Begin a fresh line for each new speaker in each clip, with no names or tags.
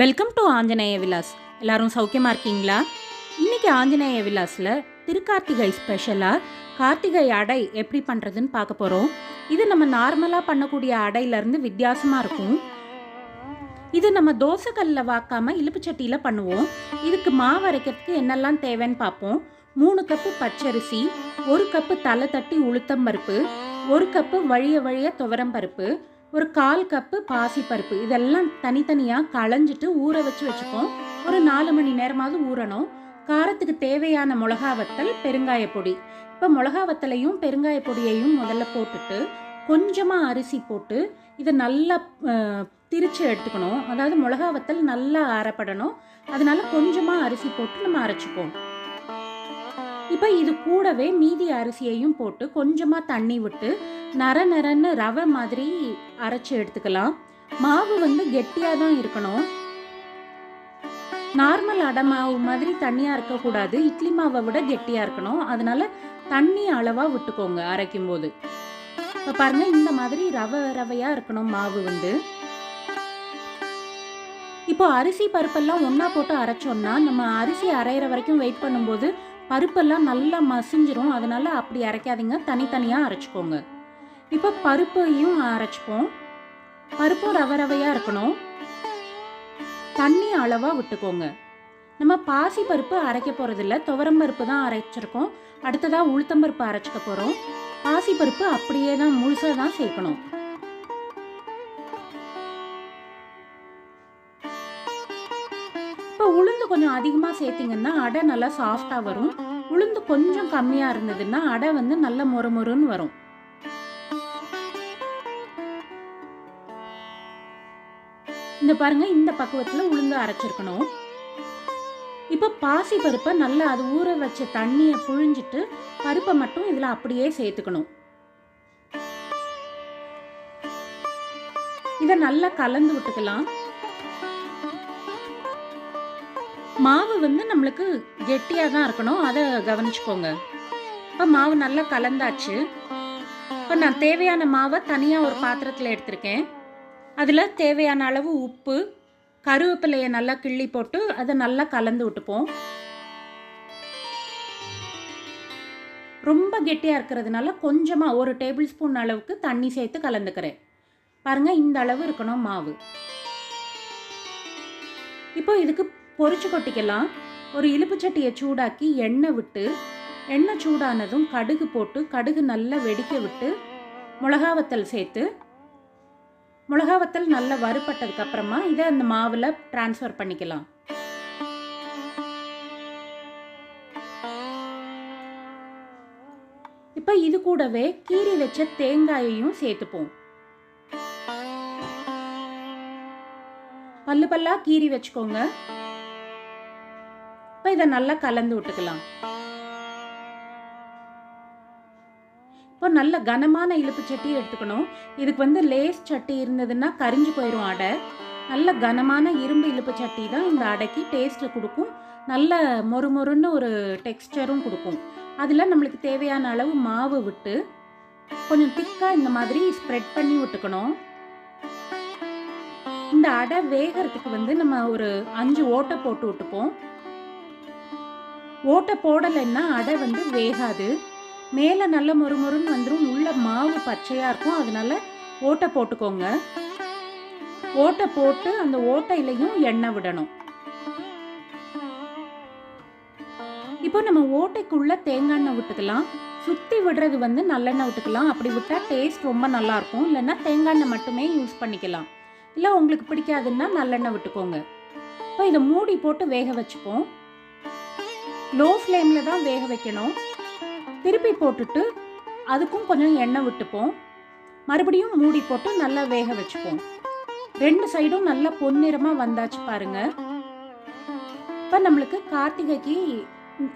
Welcome to Anjaneya Vilas எல்லாரும் சௌக்கியமாக இருக்கீங்களா? இன்னைக்கு ஆஞ்சநேய விலாஸில் திருக்கார்த்திகை ஸ்பெஷலாக கார்த்திகை அடை எப்படி பண்ணுறதுன்னு பார்க்க போகிறோம் இது நம்ம நார்மலாக பண்ணக்கூடிய அடையிலேருந்து வித்தியாசமாக இருக்கும். இது நம்ம தோசைக்கல்லில் வாக்காமல் இலுப்புச்சட்டியில் பண்ணுவோம். இதுக்கு மாவு அரைக்கிறதுக்கு என்னெல்லாம் தேவைன்னு பார்ப்போம். மூணு கப்பு பச்சரிசி ஒரு கப்பு தலை தட்டி உளுத்தம் பருப்பு ஒரு கப்பு வழிய வழிய துவரம் பருப்பு ஒரு கால் கப்பு பாசிப்பருப்பு. இதெல்லாம் தனித்தனியாக களைஞ்சிட்டு ஊற வச்சு வச்சுப்போம். ஒரு நாலு மணி நேரமாவது ஊறணும். காரத்துக்கு தேவையான மிளகா வத்தல் பெருங்காய பொடி. இப்போ மிளகா வத்தலையும் பெருங்காய பொடியையும் முதல்ல போட்டுட்டு கொஞ்சமாக அரிசி போட்டு இதை நல்லா திரித்து திரிச்சு எடுத்துக்கணும். அதாவது மிளகா வத்தல் நல்லா அரைப்படணும். அதனால கொஞ்சமாக அரிசி போட்டு நம்ம அரைச்சிப்போம். இப்போ இது கூடவே மீதி அரிசியையும் போட்டு கொஞ்சமாக தண்ணி விட்டு நர நரன்னு ரவை மாதிரி அரைச்சி எடுத்துக்கலாம். மாவு வந்து கெட்டியாக தான் இருக்கணும். நார்மல் அடை மாவு மாதிரி தண்ணியாக இருக்கக்கூடாது. இட்லி மாவை விட கெட்டியாக இருக்கணும். அதனால தண்ணி அளவாக விட்டுக்கோங்க அரைக்கும் போது இப்போ பாருங்க இந்த மாதிரி ரவை ரவையாக இருக்கணும் மாவு வந்து. இப்போ அரிசி பருப்பெல்லாம் ஒன்றா போட்டு அரைச்சோம்னா நம்ம அரிசி அரைகிற வரைக்கும் வெயிட் பண்ணும்போது பருப்பெல்லாம் நல்லா மசிஞ்சிரும். அதனால அப்படி அரைக்காதீங்க. தனித்தனியாக அரைச்சிக்கோங்க. இப்போ பருப்பையும் அரைச்சிப்போம். பருப்பும் ரவை ரவையாக இருக்கணும். தண்ணி அளவாக விட்டுக்கோங்க. நம்ம பாசி பருப்பு அரைக்க போகிறதில்ல துவரம் பருப்பு தான் அரைச்சிருக்கோம். அடுத்ததாக உளுத்தம்பருப்பு அரைச்சிக்க போகிறோம் பாசி பருப்பு அப்படியே தான் முழுசாக தான் சேர்க்கணும். இப்போ உளுந்து கொஞ்சம் அதிகமாக சேர்த்திங்கன்னா அடை நல்லா சாஃப்டாக வரும். உளுந்து கொஞ்சம் கம்மியாக இருந்ததுன்னா அடை வந்து நல்ல மொறு மொறுன்னு வரும். இந்த பாருங்க இந்த பக்குவத்தில் உளுந்து அரைச்சிருக்கணும். இப்போ பாசி பருப்பை நல்லா அது ஊற வச்ச தண்ணியை புழிஞ்சிட்டு பருப்பை மட்டும் இதில் அப்படியே சேர்த்துக்கணும். இதை நல்லா கலந்து விட்டுக்கலாம். மாவு வந்து நம்மளுக்கு கெட்டியாக தான் இருக்கணும். அதை கவனிச்சுக்கோங்க. இப்போ மாவு நல்லா கலந்தாச்சு. இப்போ நான் தேவையான மாவை தனியாக ஒரு பாத்திரத்தில் எடுத்திருக்கேன். அதில் தேவையான அளவு உப்பு கருவேப்பிலையை நல்லா கிள்ளி போட்டு அதை நல்லா கலந்து விட்டுப்போம். ரொம்ப கெட்டியாக இருக்கிறதுனால கொஞ்சமாக ஒரு டேபிள் ஸ்பூன் அளவுக்கு தண்ணி சேர்த்து கலந்துக்கிறேன். பாருங்கள் இந்த அளவு இருக்கணும் மாவு. இப்போ இதுக்கு பொறிச்சு கொட்டிக்கலாம். ஒரு இலுப்பு சட்டியை சூடாக்கி எண்ணெய் விட்டு எண்ணெய் சூடானதும் கடுகு போட்டு கடுகு நல்லா வெடிக்க விட்டு மிளகா வத்தல் சேர்த்து மிளகா வத்தல் நல்லா வறுபட்டதுக்கு அப்புறமா இதை அந்த மாவில் ட்ரான்ஸ்ஃபர் பண்ணிக்கலாம். இப்போ இது கூடவே கீறி வச்ச தேங்காயையும் சேர்த்துப்போம். பல்லு பல்லா கீறி வச்சுக்கோங்க. இப்போ இதை நல்லா கலந்து விட்டுக்கலாம். ஒரு நல்ல கனமான இழுப்பு சட்டி எடுத்துக்கணும். இதுக்கு வந்து லேஸ் சட்டி இருந்ததுன்னா கரிஞ்சு போயிடும் அடை. நல்ல கனமான இரும்பு இழுப்பு சட்டி தான் இந்த அடைக்கு டேஸ்ட்டை கொடுக்கும். நல்ல மொறு மொறுன்னு ஒரு டெக்ஸ்டரும் கொடுக்கும். அதில் நம்மளுக்கு தேவையான அளவு மாவு விட்டு கொஞ்சம் திக்காக இந்த மாதிரி ஸ்ப்ரெட் பண்ணி விட்டுக்கணும். இந்த அடை வேகிறதுக்கு வந்து நம்ம ஒரு அஞ்சு ஓட்டை போட்டு விட்டுப்போம். ஓட்டை போடலைன்னா அடை வந்து வேகாது. மேலே நல்ல மொறுமொறுன்னு வந்துடும் உள்ள மாவு பச்சையாக இருக்கும். அதனால ஓட்டை போட்டுக்கோங்க. ஓட்டை போட்டு அந்த ஓட்டையிலையும் எண்ணெய் விடணும். இப்போ நம்ம ஓட்டைக்குள்ள தேங்காய் எண்ணெய் விட்டுக்கலாம். சுற்றி விடுறது வந்து நல்லெண்ணெய் விட்டுக்கலாம். அப்படி விட்டால் டேஸ்ட் ரொம்ப நல்லாயிருக்கும் இல்லைன்னா தேங்காய் எண்ணெய் மட்டுமே யூஸ் பண்ணிக்கலாம். இல்லை உங்களுக்கு பிடிக்காதுன்னா நல்லெண்ணெய் விட்டுக்கோங்க. இப்போ இதை மூடி போட்டு வேக வச்சுப்போம். லோ ஃப்ளேமில் தான் வேக வைக்கணும். திருப்பி போட்டுட்டு அதுக்கும் கொஞ்சம் எண்ணெய் விட்டுப்போம். மறுபடியும் மூடி போட்டு நல்லா வேக வச்சுப்போம். ரெண்டு சைடும் நல்லா பொன்னிறமாக வந்தாச்சு பாருங்க. இப்போ நம்மளுக்கு கார்த்திகைக்கு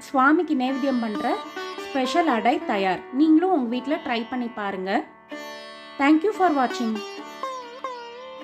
சுவாமிக்கு நேவேத்தியம் பண்ணுற ஸ்பெஷல் அடை தயார். நீங்களும் உங்கள் வீட்டில் ட்ரை பண்ணி பாருங்கள் தேங்க்யூ ஃபார் வாட்சிங்